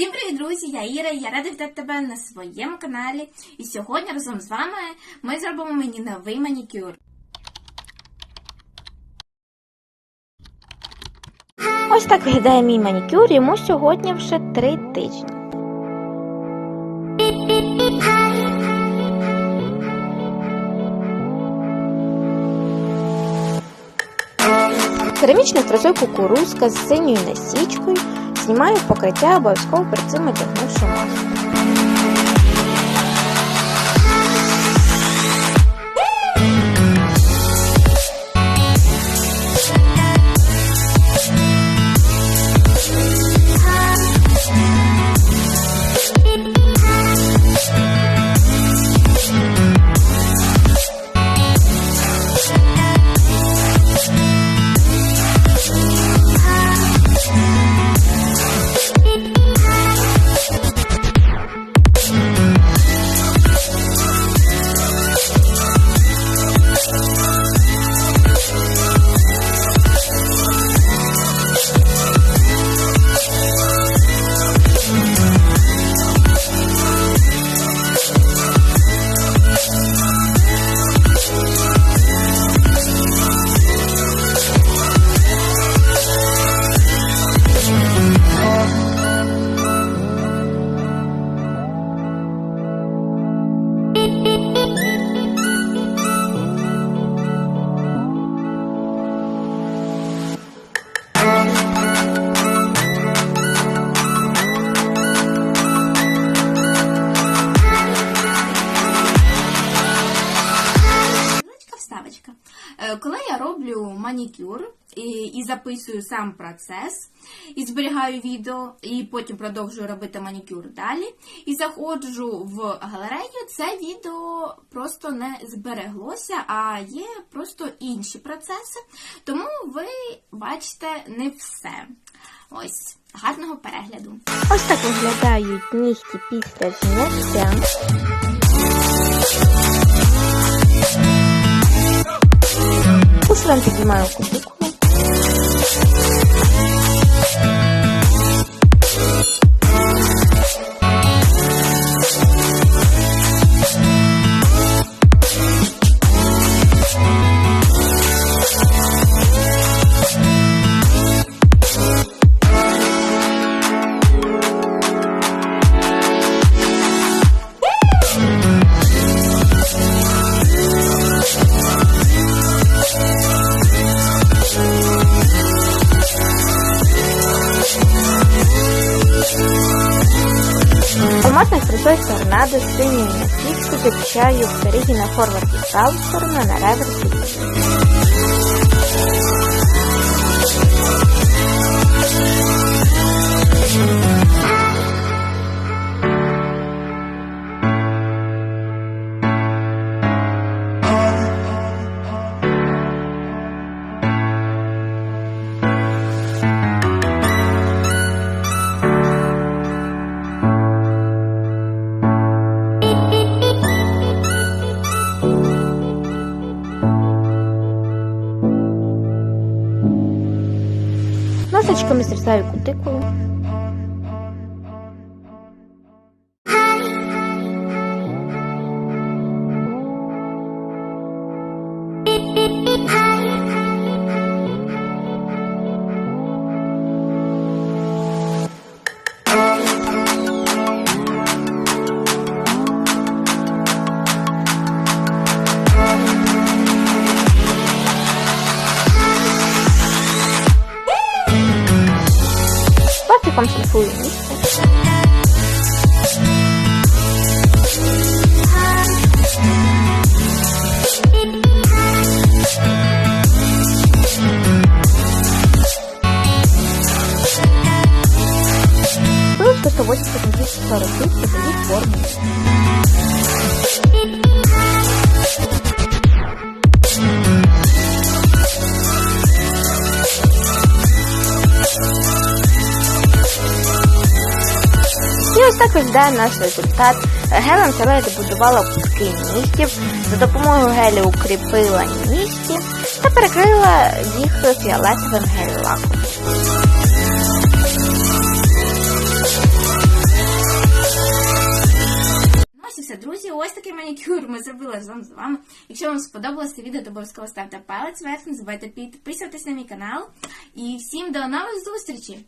Всім привіт, друзі! Я Іра, і я рада вітати тебе на своєму каналі. І сьогодні разом з вами ми зробимо мені новий манікюр. Ось так виглядає мій манікюр, йому сьогодні вже три тижні. Керамічна фразою кукурузка з синьою насічкою знімаю покриття, обов'язково перед цим одягнувши маску. Коли я роблю манікюр і, і записую сам процес, і зберігаю відео, і потім продовжую робити манікюр далі, і заходжу в галерею, це відео просто не збереглося, а є просто інші процеси. Тому ви бачите не все. Ось, гарного перегляду. Ось так виглядають нігті після зняття. atlantyk w maroku Фризой торнадо з на насічкою закачаю в переді на форварді сторону, на реверсі ліву. Зрізаю Mr. Sabe, conte com. такую мышку. Только 80 тысяч Ось так виглядає наш результат. Гелем я добудувала куски нігтів, за допомогою гелі укріпила нігті та перекрила їх фіолетовим гель-лаком. Ну, друзі, ось такий манікюр ми зробили разом з вами. Якщо вам сподобалося це відео, то обов'язково ставте палець вверх, не забувайте підписуватись на мій канал. І всім до нових зустрічей!